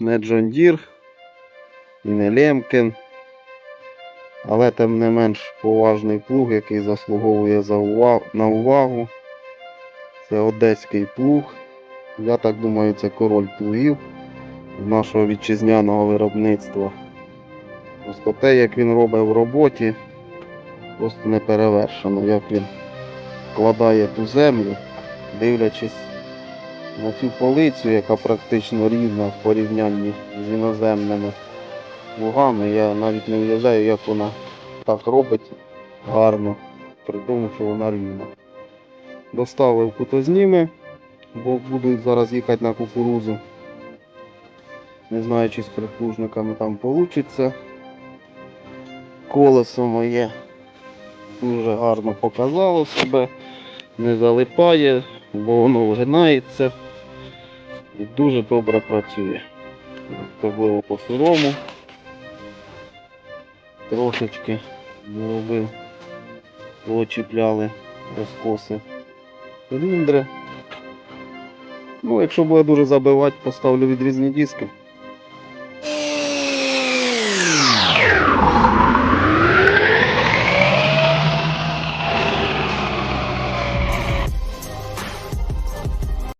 не John Deere і не Лемкін. Але тим не менш поважний плуг, який заслуговує за увагу, на увагу. Це одеський плуг. Я так думаю, це король плугів нашого вітчизняного виробництва. Просто те, як він робить в роботі, просто не перевершено, як він вкладає ту землю, дивлячись на цю полицю, яка практично рівна в порівнянні з іноземними лугами. Я навіть не уявляю, як вона так робить гарно, при тому, що вона рівна. Доставив кутозніми, бо буду зараз їхати на кукурузу. Не знаю, чи з прислужниками там вийде. Колесо моє дуже гарно показало себе, не залипає, бо воно вгинається і дуже добре працює. Особливо по сирому. Трошечки зробив, почіпляли розкоси циліндри. Ну, якщо буде дуже забивати, поставлю відрізні диски.